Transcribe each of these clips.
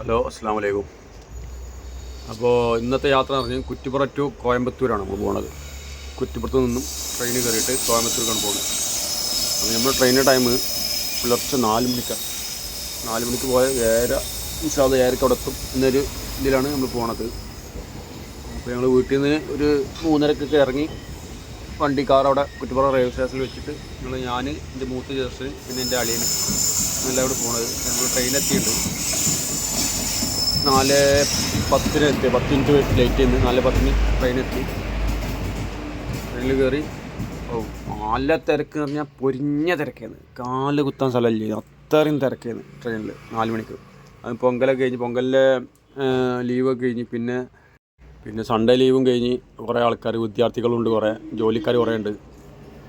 Hello അസ്സാം വലൈക്കും അപ്പോൾ ഇന്നത്തെ യാത്ര എന്ന് പറഞ്ഞാൽ കുറ്റിപ്പുറ ടു കോയമ്പത്തൂരാണ് നമ്മൾ പോകുന്നത് കുറ്റിപ്പുറത്ത് നിന്നും ട്രെയിന് കയറിയിട്ട് കോയമ്പത്തൂർക്കാണ് പോകുന്നത് അപ്പോൾ നമ്മുടെ ട്രെയിനിന്റെ ടൈം പുലർച്ചെ നാല് മണിക്കാണ് നാല് മണിക്ക് പോയ ഏഴര ഇൻഷാദ് ഏഴരക്ക് അവിടെ എത്തും എന്നൊരു ഇതിലാണ് നമ്മൾ പോണത്. അപ്പോൾ ഞങ്ങൾ വീട്ടിൽ നിന്ന് ഒരു മൂന്നരക്കൊക്കെ ഇറങ്ങി വണ്ടി കാർ അവിടെ കുറ്റിപ്പുറ റെയിൽവേ സ്റ്റേഷനിൽ വെച്ചിട്ട് ഞങ്ങൾ ഞാൻ എന്റെ മൂത്ത ജേഴ്സന് പിന്നെ എന്റെ അളിയന് എല്ലാം ഇവിടെ പോണത്. ഞങ്ങൾ ട്രെയിനെത്തിയിട്ടുണ്ട് നാല് പത്തിന് എത്തി. പത്ത് മിനിറ്റ് ലേറ്റ് ചെയ്യുന്നു നാല് പത്തിന് ട്രെയിൻ എത്തി. ട്രെയിനിൽ കയറി ഓ നല്ല തിരക്ക് എന്ന് പറഞ്ഞാൽ പൊരിഞ്ഞ തിരക്കായിരുന്നു കാൽ കുത്താൻ സ്ഥലമില്ല. അത്രയും തിരക്കായിരുന്നു ട്രെയിനിൽ നാല് മണിക്ക്. അത് പൊങ്കലൊക്കെ കഴിഞ്ഞ് പൊങ്കലിലെ ലീവൊക്കെ കഴിഞ്ഞ് പിന്നെ പിന്നെ സൺഡേ ലീവും കഴിഞ്ഞ് കുറേ ആൾക്കാർ വിദ്യാർത്ഥികളുണ്ട് കുറേ. ജോലിക്കാർ കുറേ ഉണ്ട്.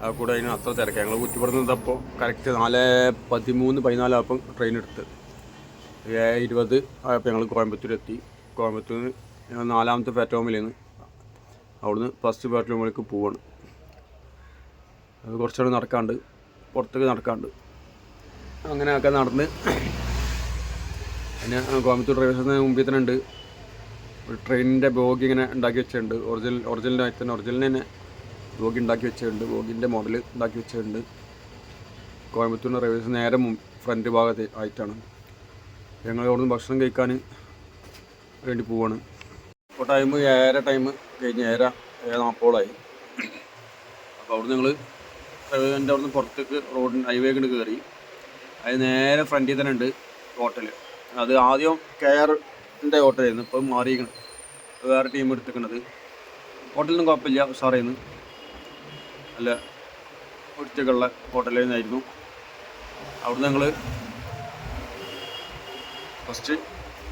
അത് കൂടെ അതിന് അത്ര തിരക്ക്. ഞങ്ങൾ കുറ്റിപ്പുറത്ത് നിന്നപ്പോൾ കറക്റ്റ് നാല് പതിമൂന്ന് പതിനാലാപ്പം ട്രെയിൻ എടുത്ത്. ഇരുപത്. ആയപ്പോൾ ഞങ്ങൾ കോയമ്പത്തൂർ എത്തി കോയമ്പത്തൂർ ഞങ്ങൾ നാലാമത്തെ പ്ലാറ്റ്ഫോമിൽ നിന്ന് അവിടുന്ന് ഫസ്റ്റ് പ്ലാറ്റ്ഫോമിലേക്ക് പോവാണ്. അത് കുറച്ചുകൂടെ നടക്കാണ്ട് പുറത്തേക്ക് നടക്കാണ്ട്. അങ്ങനെയൊക്കെ നടന്ന് പിന്നെ കോയമ്പത്തൂർ റെയിൽവേ മുമ്പിൽ തന്നെ ഉണ്ട്. ഒരു ട്രെയിനിന്റെ ബോഗി ഇങ്ങനെ ഉണ്ടാക്കി വെച്ചിട്ടുണ്ട്. ഒറിജിനൽ ഒറിജിനലായി തന്നെ ഒറിജിനൽ തന്നെ ബോഗി ഉണ്ടാക്കി വെച്ചിട്ടുണ്ട്. ബോഗിന്റെ മോഡൽ ഉണ്ടാക്കി വെച്ചിട്ടുണ്ട്. കോയമ്പത്തൂരിന്റെ റെയിൽവേ സ്റ്റേഷൻ നേരെ ഫ്രണ്ട് ഭാഗത്ത് ആയിട്ടാണ്. ഞങ്ങൾ അവിടുന്ന് ഭക്ഷണം കഴിക്കാൻ വേണ്ടി പോവാണ്. ഇപ്പോൾ ടൈം ഏഴര ടൈം കഴിഞ്ഞ് ഏഴര ഏഴ് നാൽപ്പോളായി അപ്പോൾ അവിടുന്ന് ഞങ്ങൾ എന്റെ അവിടുന്ന് പുറത്തേക്ക് റോഡിന് ഹൈവേ കൊണ്ട് കയറി അത് നേരെ ഫ്രണ്ടിൽ തന്നെ ഉണ്ട് ഹോട്ടൽ അത് ആദ്യം കെയറിന്റെ ഹോട്ടലായിരുന്നു ഇപ്പം മാറിയിരിക്കണം. വേറെ ടീം എടുത്തിരിക്കണത്. ഹോട്ടലൊന്നും കുഴപ്പമില്ല ഉഷാറായിരുന്നു നല്ല വൃത്തിയൊക്കെയുള്ള ഹോട്ടലായിരുന്നു അവിടുന്ന് ഞങ്ങൾ ഫസ്റ്റ്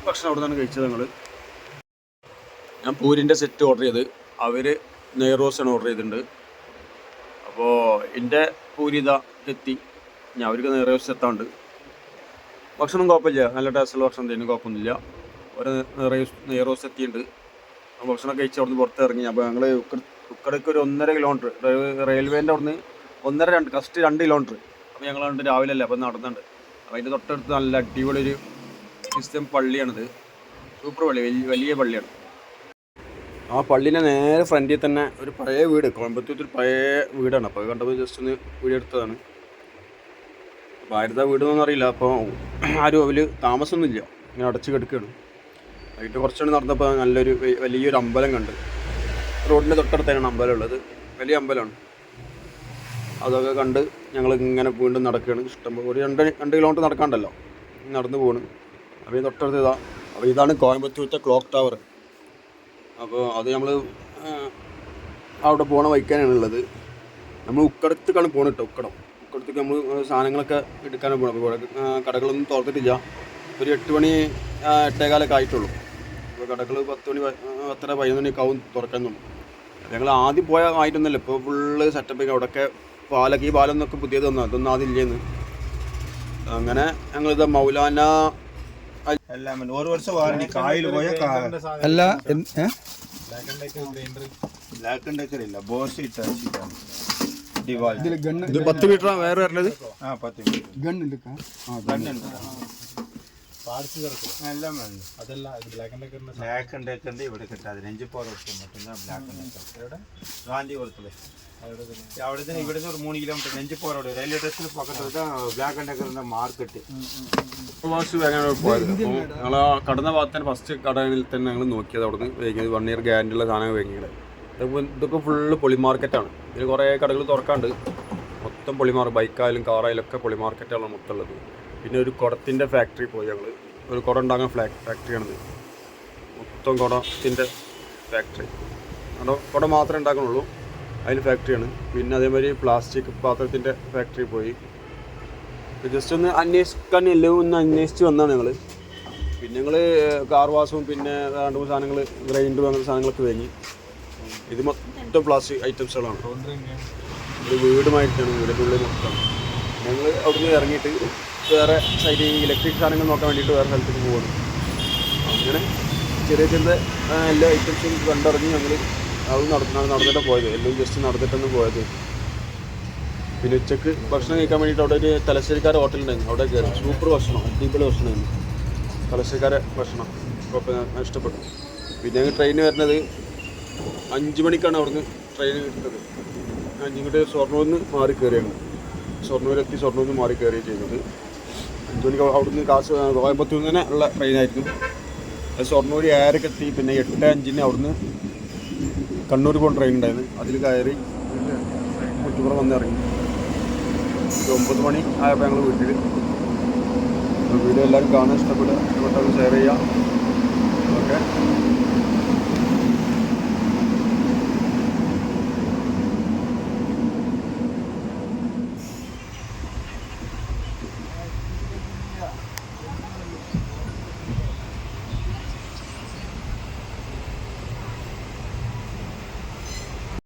ഭക്ഷണം അവിടെ നിന്നാണ് കഴിച്ചത് ഞങ്ങൾ ഞാൻ പൂരിന്റെ സെറ്റ് ഓർഡർ ചെയ്ത് അവർ നെയ്റോസാണ് ഓർഡർ ചെയ്തിട്ടുണ്ട്. അപ്പോൾ എന്റെ പൂരി ഇതാ എത്തി. ഞാൻ അവർക്ക് നെയ്റോസ് എത്താണ്ട് ഭക്ഷണം കുഴപ്പമില്ല. നല്ല ടേസ്റ്റുള്ള ഭക്ഷണം തന്നെ കുഴപ്പമൊന്നുമില്ല. ഒരു നെയ്റോസ് നെയ്റോസ് എത്തിയിട്ടുണ്ട്. ഭക്ഷണം കഴിച്ച് അവിടുന്ന് പുറത്ത് ഇറങ്ങി. അപ്പോൾ ഞങ്ങൾ ഉക്കടയ്ക്ക് ഒരു ഒന്നര കിലോമീറ്റർ റെയിൽവേന്റെ അവിടുന്ന് ഒന്നര രണ്ട് ഫസ്റ്റ് രണ്ട് കിലോമീറ്റർ അപ്പോൾ ഞങ്ങൾ രാവിലെ അല്ലേ അപ്പോൾ നടന്നുണ്ട് അപ്പോൾ അതിന്റെ തൊട്ടടുത്ത് നല്ല അടിപൊളി ഒരു ക്രിസ്ത്യൻ പള്ളിയാണിത്. സൂപ്പർ പള്ളി വലിയ വലിയ പള്ളിയാണ്. ആ പള്ളിന്റെ നേരെ ഫ്രണ്ടിൽ തന്നെ ഒരു പഴയ വീട് കോയമ്പത്തൂർ പഴയ വീടാണ്. അപ്പോൾ കണ്ടപ്പോൾ ജസ്റ്റ് ഒന്ന് വീട് എടുത്തതാണ്. അപ്പോൾ ആരുടെ വീടൊന്നും അറിയില്ല. അപ്പോൾ ആരും അവർ താമസമൊന്നുമില്ല. ഇങ്ങനെ അടച്ച് കിടക്കുകയാണ്. വൈകിട്ട് കുറച്ചുകൂടി നടന്നപ്പോൾ നല്ലൊരു വലിയൊരു അമ്പലം കണ്ട്. റോഡിന്റെ തൊട്ടടുത്താണ് അമ്പലം ഉള്ളത്. വലിയ അമ്പലമാണ്. അതൊക്കെ കണ്ട് ഞങ്ങൾ ഇങ്ങനെ വീണ്ടും നടക്കുകയാണ്. ഇഷ്ടം ഒരു രണ്ട് രണ്ട് കിലോമീറ്റർ നടക്കാണ്ടല്ലോ. നടന്നു പോണ്. അപ്പോൾ തൊട്ടടുത്ത് ഇതാ. അപ്പോൾ ഇതാണ് കോയമ്പത്തൂരത്തെ ക്ലോക്ക് ടവർ. അപ്പോൾ അത് നമ്മൾ അവിടെ പോണ വൈക്കാനാണ് ഉള്ളത്. നമ്മൾ ഉക്കടത്തേക്കാണ് പോകണം കേട്ടോ ഉക്കടം. ഉക്കടത്തേക്ക് നമ്മൾ സാധനങ്ങളൊക്കെ എടുക്കാനാണ് പോകണം അപ്പോൾ കടകളൊന്നും തുറന്നിട്ടില്ല. ഒരു എട്ട് മണി എട്ടേകാലൊക്കെ ആയിട്ടുള്ളൂ. അപ്പോൾ കടകൾ പത്ത് മണി പത്തര പതിനൊന്ന് മണിയൊക്കെ ആവും തുറക്കാനുള്ളൂ ഞങ്ങൾ ആദ്യം പോയ ആയിട്ടൊന്നുമല്ല. ഇപ്പോൾ ഫുള്ള് സെറ്റപ്പ് അവിടെയൊക്കെ പാലൊക്കെ ഈ പാലം എന്നൊക്കെ പുതിയത് വന്നു അതൊന്നും ആദ്യം ഇല്ലേന്ന്. അങ്ങനെ ഞങ്ങളിത് മൗലാന എല്ലാം ഉണ്ട്. ഒരു വർഷം വാറണ്ടി കായിൽ പോയ അല്ല എന്ത്- ഏ? ബ്ലാക്ക് ആൻഡ് ഡെക്കർ ഇല്ല ബോസ് ഇട്ട ഷീറ്റാണ് ഡിവാൾ ഇതിൽ ഗണ്ണ് ഇത് പത്ത് മീറ്റർ വേറെ വരണത് ആ പത്ത് ഉണ്ട് ബ്ലാക്ക് ആൻഡ് ഡെക്കറിന്റെ ഇവിടെ മറ്റുന്ന ബ്ലാക്ക് ആൻഡ് ഡെക്കർ ഇവിടെ അവിടെ തന്നെ. ഇവിടെ ഒരു മൂന്ന് കിലോമീറ്റർ നെഞ്ചിപ്പോറോട് റെയിൽവേ സ്റ്റേഷന് പക്കത്ത് ബ്ലാക്ക് ആൻഡ് ഡെക്കറിന്റെ മാർക്കറ്റ് ഞങ്ങൾ കടന്ന ഭാഗത്ത് തന്നെ ഫസ്റ്റ് കടയിൽ തന്നെ ഞങ്ങൾ നോക്കിയത് അവിടെ നിന്ന് വേങ്ങിയത് വൺ ഇയർ ഗ്യാരണ്ടിയുള്ള സാധനങ്ങൾ വാങ്ങിയത്. ഇതൊക്കെ ഫുള്ള് പൊളി മാർക്കറ്റാണ് ഇതിൽ കുറേ കടകൾ തുറക്കാണ്ട് മൊത്തം പൊളിമാർ ബൈക്കായാലും കാറായാലും ഒക്കെ പൊളി മാർക്കറ്റാണ് മൊത്തം ഉള്ളത്. പിന്നെ ഒരു കുടത്തിന്റെ ഫാക്ടറി പോയി ഞങ്ങൾ ഒരു കുടം ഉണ്ടാകുന്ന ഫ്ലാ ഫാക്ടറിയാണിത് മൊത്തം കുടത്തിന്റെ ഫാക്ടറി അവിടെ കുടം മാത്രമേ ഉണ്ടാക്കണുള്ളൂ. അതിൽ ഫാക്ടറിയാണ് പിന്നെ അതേമാതിരി പ്ലാസ്റ്റിക് പാത്രത്തിന്റെ ഫാക്ടറി പോയി. ജസ്റ്റ് ഒന്ന് അന്വേഷിക്കാൻ എല്ലാം ഒന്ന് അന്വേഷിച്ച് വന്നാണ് ഞങ്ങൾ പിന്നെ ഞങ്ങൾ കാർ വാഷും പിന്നെ രണ്ട് മൂന്ന് സാധനങ്ങൾ ഗ്രൈൻഡും അങ്ങനത്തെ സാധനങ്ങളൊക്കെ വാങ്ങി ഇത് മൊത്തം പ്ലാസ്റ്റിക് ഐറ്റംസുകളാണ് ഒരു വീടുമായിട്ടാണ് വീടിന്റെ ഉള്ളിൽ മൊത്തം. ഞങ്ങൾ അവിടുന്ന് ഇറങ്ങിയിട്ട് വേറെ സൈഡിൽ ഇലക്ട്രിക് സാധനങ്ങൾ നോക്കാൻ വേണ്ടിയിട്ട് വേറെ സ്ഥലത്തേക്ക് പോകണം അങ്ങനെ ചെറിയ ചെറിയ എല്ലാ ഐറ്റംസും കണ്ടറിഞ്ഞ് ഞങ്ങൾ അത് നടന്നാണ് നടന്നിട്ട് പോയത്. എല്ലാം ജസ്റ്റ് നടന്നിട്ടാണ് പോയത്. പിന്നെ ഉച്ചയ്ക്ക് ഭക്ഷണം കഴിക്കാൻ വേണ്ടിയിട്ട് അവിടെ ഒരു തലശ്ശേരിക്കാർ ഹോട്ടലുണ്ടായിരുന്നു അവിടെ കയറി. സൂപ്പർ ഭക്ഷണം അടിപൊളി ഭക്ഷണമായിരുന്നു തലശ്ശേരിക്കാരെ ഭക്ഷണം. കുഴപ്പമില്ല ഞാൻ ഇഷ്ടപ്പെട്ടു. പിന്നെ ഞങ്ങൾ ട്രെയിൻ വരുന്നത് അഞ്ച് മണിക്കാണ് അവിടുന്ന് ട്രെയിൻ കിട്ടുന്നത്. അഞ്ചിങ്ങോട്ട് ഷൊർണൂരിൽ നിന്ന് മാറി കയറിയാണ്. ഷൊർണൂരെത്തി ഷൊർണൂരിൽ നിന്ന് മാറി കയറിയാണ് ചെയ്യുന്നത് അഞ്ച് മണിക്ക് അവിടുന്ന് കാശ് കോയമ്പത്തൂരിൽ നിന്ന് തന്നെ ഉള്ള ട്രെയിനായിരിക്കും അത് ഷൊർണൂർ ഏഴരക്ക് എത്തി. പിന്നെ എട്ട് അഞ്ചിന് അവിടുന്ന് കണ്ണൂർ പോകുന്ന ട്രെയിൻ ഉണ്ടായിരുന്നു. അതിൽ കയറി കുറ്റിപ്പുറം വന്ന് ഇറങ്ങി. ഒമ്പത് മണി ആയപ്പോൾ ഞങ്ങൾ വീട്ടിൽ വീഡിയോ എല്ലാവരും കാണാൻ ഇഷ്ടപ്പെടുക. ഇഷ്ടപ്പെട്ടാലും ഷെയർ ചെയ്യുക ഓക്കെ?